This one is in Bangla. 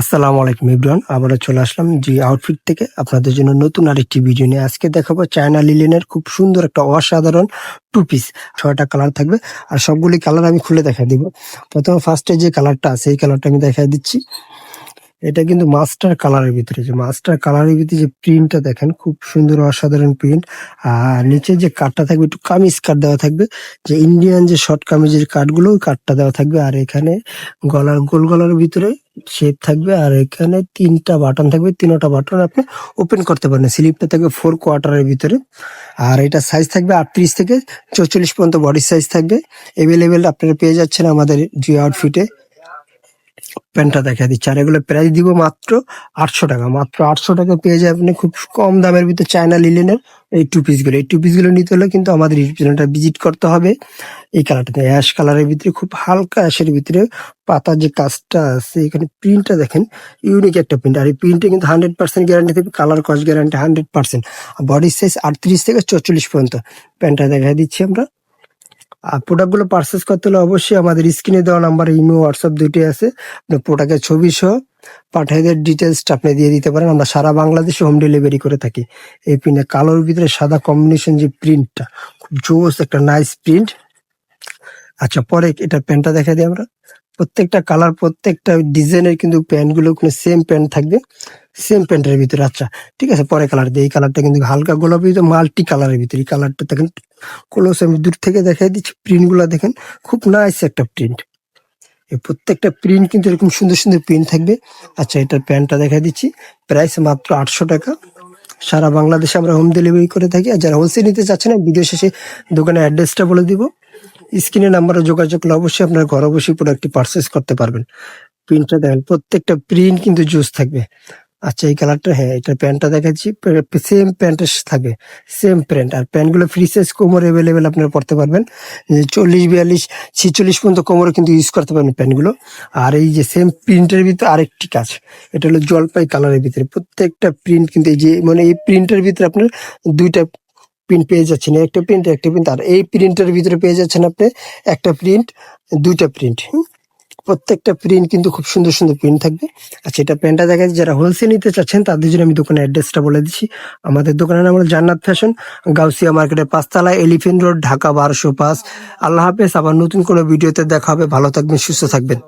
আসসালামু আলাইকুম ইব্রান, আবারও চলে আসলাম জি আউটফিট থেকে। আপনাদের জন্য নতুন আরেকটি ভিডিও নিয়ে আজকে দেখাবো চায়না লিলেনের খুব সুন্দর একটা অসাধারণ টু পিস ছয়টা কালার থাকবে আর সবগুলি কালার আমি খুলে দেখা দিব। প্রথমে ফার্স্টে যে কালারটা আছে, এই কালারটা আমি দেখা দিচ্ছি। এটা কিন্তু মাস্টার কালারের ভিতরে, যে মাস্টার কালারের ভিতরে যে প্রিন্টটা দেখেন, খুব সুন্দর অসাধারণ প্রিন্ট আর নিচে যে কাটটা থাকবে, একটু কামিজ কাট দেওয়া থাকবে, যে ইন্ডিয়ান যে শর্ট কামিজের কাটগুলো ওই কাটটা দেওয়া থাকবে। আর এখানে গলার গোল গলার ভিতরে শেপ থাকবে, আর এখানে তিনটা বাটন থাকবে, তিনটা বাটন আপনি ওপেন করতে পারেন স্লিপটা থাকবে ফোর কোয়ার্টারের ভিতরে। আর এটা সাইজ থাকবে আটত্রিশ থেকে চৌচল্লিশ পর্যন্ত বডি সাইজ থাকবে। এভেলেবেল আপনারা পেয়ে যাচ্ছেন আমাদের জিও আউটফিটে প্যান্টটা দেখা দিচ্ছে। আর এগুলো প্রাইস দিব মাত্র আটশো টাকা। মাত্র আটশো টাকা পেয়ে যায় আপনি খুব কম দামের ভিতরে চায়না লিলেনের এই টু পিসগুলো এই টু পিসগুলো নিতে হলে কিন্তু আমাদের চ্যানেলটা ভিজিট করতে হবে। এই কালারটাতে অ্যাশ কালারের ভিতরে খুব হালকা অ্যাশের ভিতরে পাতার যে কাজটা আছে, এখানে প্রিন্টটা দেখেন ইউনিক একটা প্রিন্ট আর এই প্রিন্টে কিন্তু হান্ড্রেড পার্সেন্ট গ্যারান্টি থাকবে colour cost guarantee hundred percent body size আটত্রিশ থেকে চল্লিশ পর্যন্ত। প্যান্টটা দেখা দিচ্ছি আমরা। আর প্রোডাক্টগুলো পারচেস করতে হলে অবশ্যই আমাদের স্ক্রিনে দেওয়া নাম্বার ইমো হোয়াটসঅ্যাপ দুটোই আছে। আপনি প্রোডাক্টের ছবি সহ পাঠিয়ে দেওয়ার ডিটেলসটা আপনি দিয়ে দিতে পারেন। আমরা সারা বাংলাদেশে হোম ডেলিভারি করে থাকি। এই পিনে কালোর ভিতরে সাদা কম্বিনেশন যে প্রিন্টটা খুব জোস একটা নাইস প্রিন্ট আচ্ছা পরে এটা প্যান্টটা দেখা দিই আমরা। প্রত্যেকটা কালার প্রত্যেকটা ডিজাইনের কিন্তু প্যান্টগুলো ওখানে সেম প্যান্ট থাকবে। সেম প্যান্টের ভিতরে আচ্ছা ঠিক আছে, পরে কালার দিই এই কালারটা কিন্তু হালকা গোলাপি মাল্টি কালারের ভিতরে। এই কালারটা দেখেন ক্লোজ আমি দূর থেকে দেখাই দিচ্ছি প্রিন্টগুলা দেখেন, খুব নাইস একটা প্রিন্ট এই প্রত্যেকটা প্রিন্ট কিন্তু এরকম সুন্দর সুন্দর প্রিন্ট থাকবে। আচ্ছা এটার প্যান্টটা দেখা দিচ্ছি। প্রাইস মাত্র আটশো টাকা। সারা বাংলাদেশে আমরা হোম ডেলিভারি করে থাকি। আর যারা হোলসেল নিতে চাচ্ছেন বিদেশে এসে দোকানের অ্যাড্রেসটা বলে দিব। স্ক্রিনে নাম্বারে যোগাযোগ করলে অবশ্যই আপনার ঘরে বসে প্রোডাক্টটি পারচেস করতে পারবেন। প্রিন্টটা দেখেন, প্রত্যেকটা প্রিন্ট কিন্তু জুস থাকবে। আচ্ছা এই কালারটা হ্যাঁ এটা প্যান্টটা দেখাচ্ছি। সেম প্যান্টের থাকবে সেম প্যান্ট। আর প্যান্টগুলো ফ্রি সাইজ কোমর এভেলেবেল আপনারা পড়তে পারবেন। চল্লিশ, বিয়াল্লিশ, ছিচল্লিশ পর্যন্ত কোমরে কিন্তু ইউজ করতে পারবেন প্যান্টগুলো। আর এই যে সেম প্রিন্টের ভিতরে আরেকটি কাজ, এটা হলো জলপাই কালারের ভিতরে। প্রত্যেকটা প্রিন্ট কিন্তু এই যে মানে এই প্রিন্টের ভিতরে আপনার দুইটা প্রিন্ট পেয়ে যাচ্ছেন। একটা প্রিন্ট একটা প্রিন্ট আর এই প্রিন্টের ভিতরে পেয়ে যাচ্ছেন আপনি একটা প্রিন্ট দুইটা প্রিন্ট প্রত্যেকটা প্রিন্ট কিন্তু খুব সুন্দর সুন্দর প্রিন্ট থাকবে। আচ্ছা এটা প্যান্টটা দেখা যারা হোলসেল নিতে চাচ্ছেন, তাদের জন্য আমি দোকানের অ্যাড্রেসটা বলে দিচ্ছি। আমাদের দোকানের নাম হলো জান্নাত ফ্যাশন গাউসিয়া মার্কেটের পাঁচতলা এলিফেন্ট রোড ঢাকা বারোশো পাঁচ। আল্লাহ হাফেজ, আবার নতুন কোনো ভিডিওতে দেখা হবে। ভালো থাকবেন, সুস্থ থাকবেন।